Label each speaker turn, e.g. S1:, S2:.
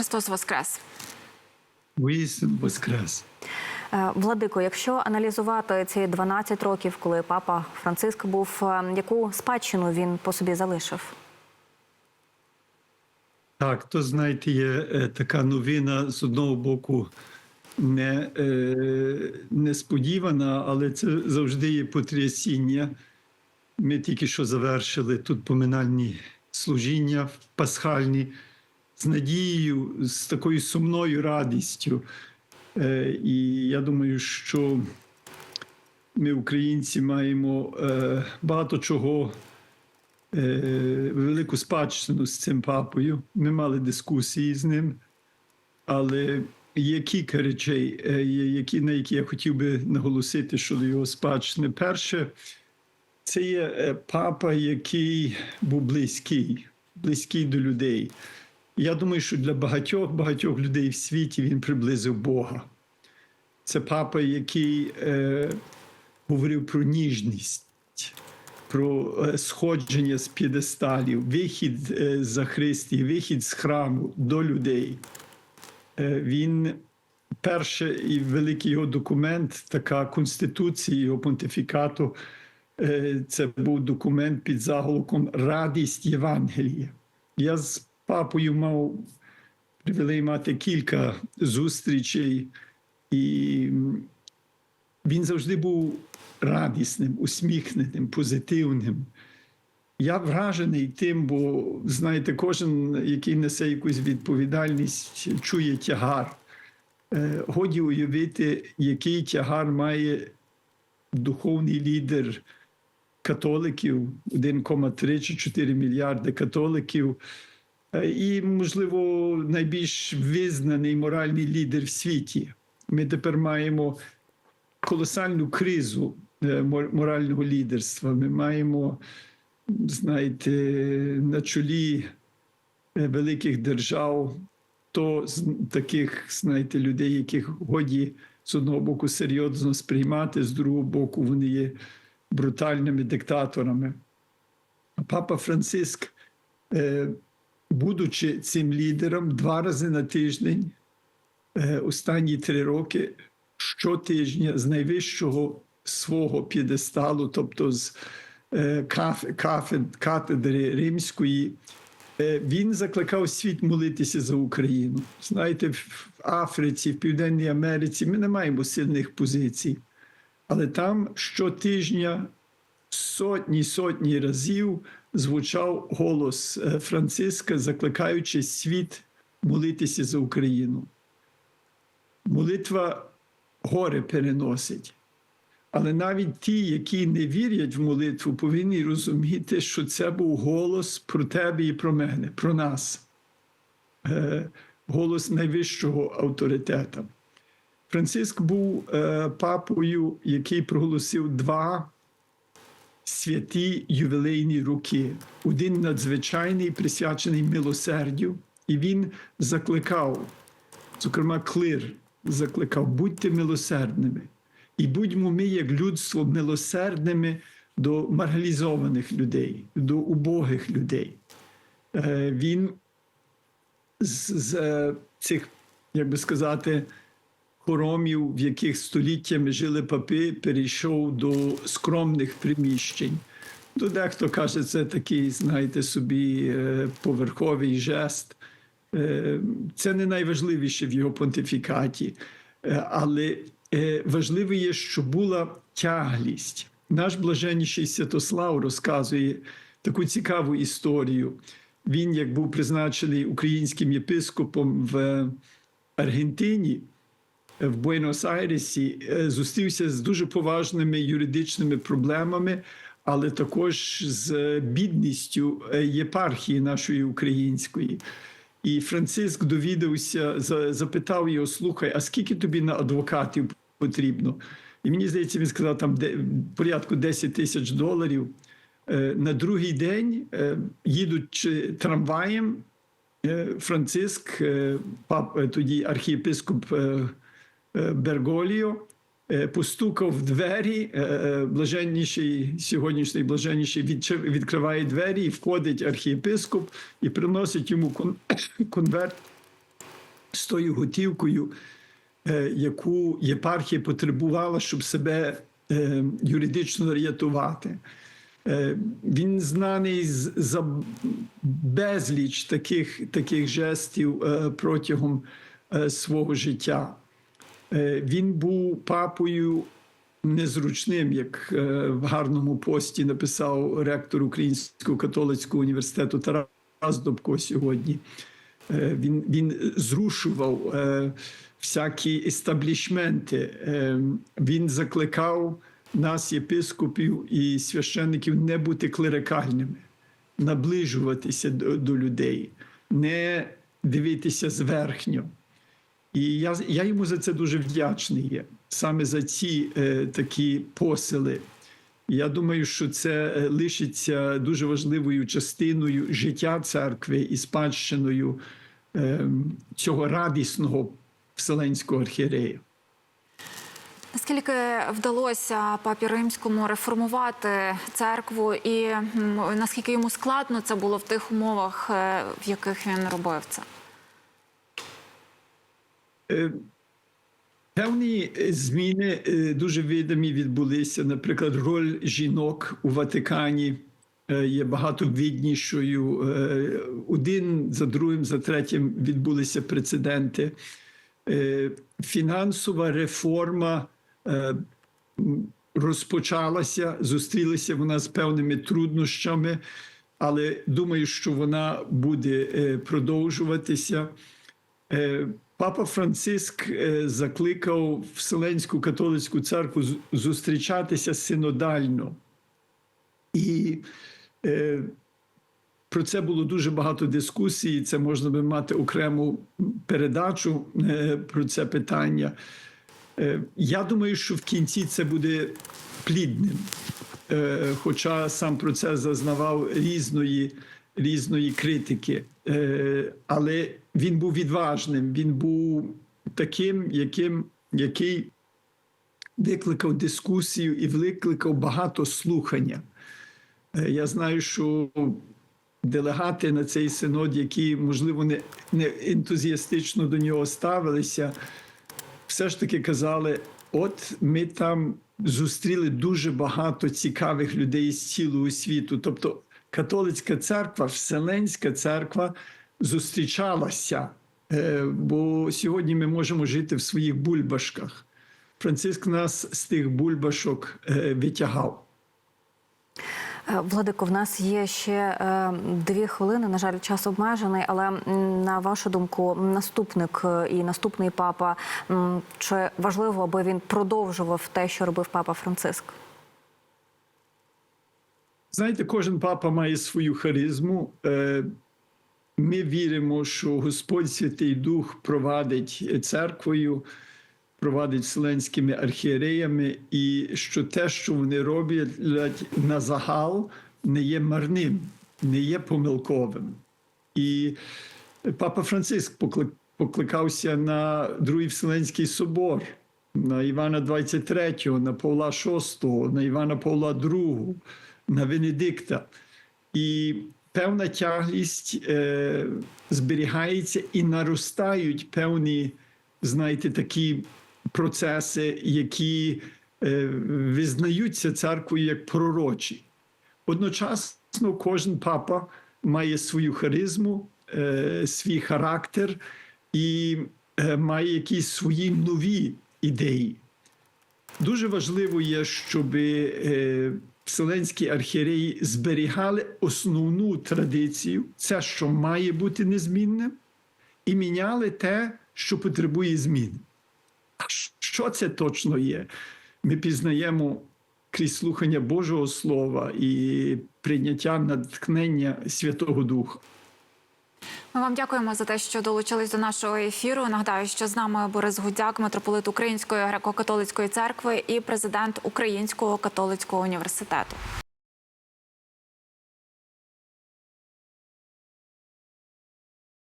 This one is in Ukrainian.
S1: Христос Воскрес!
S2: Воістину воскрес.
S3: Е, Владико, якщо аналізувати ці 12 років, коли папа Франциск був, е, яку спадщину він по собі залишив?
S2: Так, то знаєте, є е, така новина з одного боку не, е, несподівана, але це завжди є потрясіння. Ми тільки що завершили тут поминальні служіння пасхальні з надією, з такою сумною радістю. Е, і я думаю, що ми, українці, маємо е, багато чого е, велику спадщину з цим папою. Ми мали дискусії з ним, але є кілька речей, які, на які я хотів би наголосити щодо його спадщини. Перше, це є папа, який був близький, близький до людей. Я думаю, що для багатьох багатьох людей в світі він приблизив Бога. Це папа, який е, говорив про ніжність, про е, сходження з п'єдесталів, вихід е, за Христі, вихід з храму до людей. Е, Він перший і великий його документ, така конституція його понтифікату. е, Це був документ під заголовком Радість Євангелія. Я з папою мав привілей мати кілька зустрічей, і він завжди був радісним, усміхненим, позитивним. Я вражений тим, бо знаєте, кожен, який несе якусь відповідальність, чує тягар. Е, Годі уявити, який тягар має духовний лідер католиків, 1,3 чи 4 мільярди католиків. Е, І, можливо, найбільш визнаний моральний лідер в світі. Ми тепер маємо колосальну кризу е, морального лідерства. Ми маємо, знаєте, на чолі е, великих держав, то з таких, знаєте, людей, яких годі з одного боку серйозно сприймати, з другого боку, вони є брутальними диктаторами. Папа Франциск, будучи цим лідером, два рази на тиждень, е, останні три роки, щотижня з найвищого свого п'єдесталу, тобто з е, катедри римської, е, він закликав світ молитися за Україну. Знаєте, в Африці, в Південній Америці ми не маємо сильних позицій, але там щотижня сотні сотні разів звучав голос е, Франциска, закликаючи світ молитися за Україну. Молитва горе переносить. Але навіть ті, які не вірять в молитву, повинні розуміти, що це був голос про тебе і про мене, про нас, Е, голос найвищого авторитета. Франциск був е, папою, який проголосив два святі ювілейні роки. Один надзвичайний, присвячений милосердю, і він закликав, зокрема, клир закликав, будьте милосердними. І будьмо ми, як людство, милосердними до маргалізованих людей, до убогих людей. Е, Він з, з е, цих, як би сказати, хоромів, в яких століттями жили папи, перейшов до скромних приміщень. То дехто каже, це такий, знаєте, собі е, поверховий жест. Е, Це не найважливіше в його понтифікаті, Е, але е, важливо є, що була тяглість. Наш блаженніший Святослав розказує таку цікаву історію. Він, як був призначений українським єпископом в Аргентині, в Буенос-Айресі, е, зустрівся з дуже поважними юридичними проблемами, але також з бідністю е, єпархії нашої української. І Франциск довідався, запитав його: слухай, а скільки тобі на адвокатів потрібно? І мені здається, він сказав там де, порядку 10 тисяч доларів. Е, На другий день, їдучи трамваєм, Франциск, пап, тоді архієпископ Берголіо, е, постукав в двері. е, е, Блаженніший сьогоднішній блаженніший відкриває двері, і входить архієпископ і приносить йому конверт з тою готівкою, е, яку єпархія потребувала, щоб себе е, юридично рятувати. Е, Він знаний за безліч таких, таких жестів е, протягом е, свого життя. Е, Він був папою незручним, як е, в гарному пості написав ректор Українського католицького університету Тарас Добко сьогодні. Е, Він, він зрушував всякі естаблішменти. Він закликав нас, єпископів і священників, не бути клерикальними, наближуватися до, до людей, не дивитися зверхньо. І я, я йому за це дуже вдячний є, саме за ці е, такі посили. Я думаю, що це е, лишиться дуже важливою частиною життя церкви і спадщиною е, цього радісного вселенського архієрея.
S1: Наскільки вдалося папі римському реформувати церкву, і наскільки йому складно це було в тих умовах, е, в яких він робив це?
S2: Е, Певні е, зміни е, дуже видимі відбулися. Наприклад, роль жінок у Ватикані є багато виднішою. Один за другим, за третім відбулися прецеденти. Фінансова реформа розпочалася, зустрілася вона з певними труднощами, але думаю, що вона буде продовжуватися. Папа Франциск е, закликав Вселенську католицьку церкву зустрічатися синодально. І е, про це було дуже багато дискусій. Це можна би мати окрему передачу е, про це питання. Е, я думаю, що в кінці це буде плідним. Е, хоча сам процес зазнавав різної, різної критики. Е, але він був відважним, він був таким, яким, який викликав дискусію і викликав багато слухання. Е, я знаю, що делегати на цей синод, які, можливо, не, не ентузіастично до нього ставилися, все ж таки казали: от ми там зустріли дуже багато цікавих людей з цілого світу. Тобто, католицька церква, Вселенська церква зустрічалася, Е, бо сьогодні ми можемо жити в своїх бульбашках. Франциск нас з тих бульбашок е, витягав.
S3: Е, Владико, в нас є ще дві хвилини. На жаль, час обмежений. Але на вашу думку, наступник і наступний папа чи важливо, аби він продовжував те, що робив папа Франциск?
S2: Знаєте, кожен папа має свою харизму. Е, Ми віримо, що Господь Святий Дух провадить церквою, провадить вселенськими архієреями, і що те, що вони роблять на загал, не є марним, не є помилковим. І папа Франциск поклик- покликався на Другий Вселенський собор, на Івана 23, на Павла VI, на Івана Павла II, на Венедикта. І певна тяглість е, зберігається і наростають певні, знаєте, такі процеси, які е, визнаються церквою як пророчі. Одночасно кожен папа має свою харизму, е, свій характер і е, має якісь свої нові ідеї. Дуже важливо є, щоб е, вселенські архієреї зберігали основну традицію, це, що має бути незмінним, і міняли те, що потребує змін. А що це точно є? Ми пізнаємо крізь слухання Божого Слова і прийняття натхнення Святого Духа.
S1: Ми вам дякуємо за те, що долучились до нашого ефіру. Нагадаю, що з нами Борис Гудзяк, митрополит Української греко-католицької церкви і президент Українського католицького університету.